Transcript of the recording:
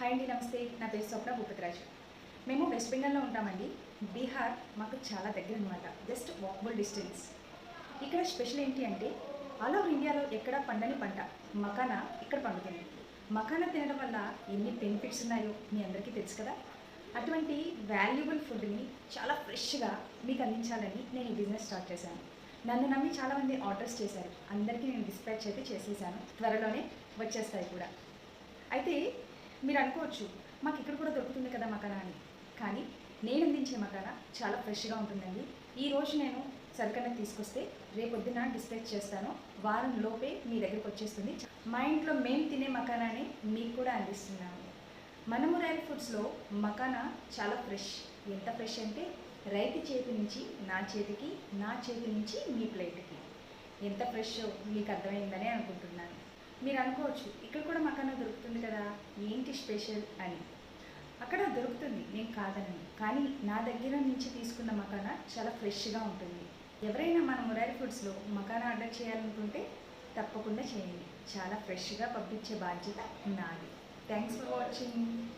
Hi అండి నమస్తే. నా పేరు స్వప్న భూపతిరాజు. మేము వెస్ట్ బెంగాల్లో ఉంటామండి. బీహార్ మాకు చాలా దగ్గర అనమాట జస్ట్ వాకబుల్ డిస్టెన్స్. ఇక్కడ స్పెషల్ ఏంటి అంటే ఆల్ ఓవర్ ఇండియాలో ఎక్కడ పండని పంట మకానా ఇక్కడ పండుతుంది. మకానా తినడం వల్ల ఎన్ని బెనిఫిట్స్ ఉన్నాయో మీ అందరికీ తెలుసు కదా? అటువంటి వాల్యుబుల్ ఫుడ్ని చాలా ఫ్రెష్గా మీకు అందించాలని నేను ఈ బిజినెస్ స్టార్ట్ చేశాను. నన్ను నమ్మి చాలామంది ఆర్డర్స్ చేశారు. అందరికీ నేను డిస్పాచ్ అయితే చేసేసాను. త్వరలోనే వచ్చేస్తాయి కూడా. అయితే మీరు అనుకోవచ్చు మాకు ఇక్కడ కూడా దొరుకుతుంది కదా మకానా అని. కానీ నేను అందించే మకానా చాలా ఫ్రెష్గా ఉంటుందండి. ఈ రోజు నేను సరికన్నా తీసుకొస్తే రేపొద్దున డిస్పాచ్ చేస్తాను. వారం లోపే మీ దగ్గరికి వచ్చేస్తుంది. మా ఇంట్లో మేము తినే మకానాని మీకు కూడా అందిస్తున్నాము. మనము రైల్ ఫుడ్స్లో మకానా చాలా ఫ్రెష్. ఎంత ఫ్రెష్ అంటే రైతు చేతి నుంచి నా చేతికి నా చేతి నుంచి మీ ప్లేట్కి. ఎంత ఫ్రెష్ మీకు అర్థమైందని అనుకుంటున్నాను. మీరు అనుకోవచ్చు ఇక్కడ కూడా మకానా దొరుకుతుంది కదా ఏంటి స్పెషల్ అని. అక్కడ దొరుకుతుంది నేను కాదనను. కానీ నా దగ్గర నుంచి తీసుకున్న మకానా చాలా ఫ్రెష్గా ఉంటుంది. ఎవరైనా మన మురారి ఫుడ్స్లో మకానా ఆర్డర్ చేయాలనుకుంటే తప్పకుండా చేయండి. చాలా ఫ్రెష్గా పంపించే బాధ్యత నాది. Thanks for watching.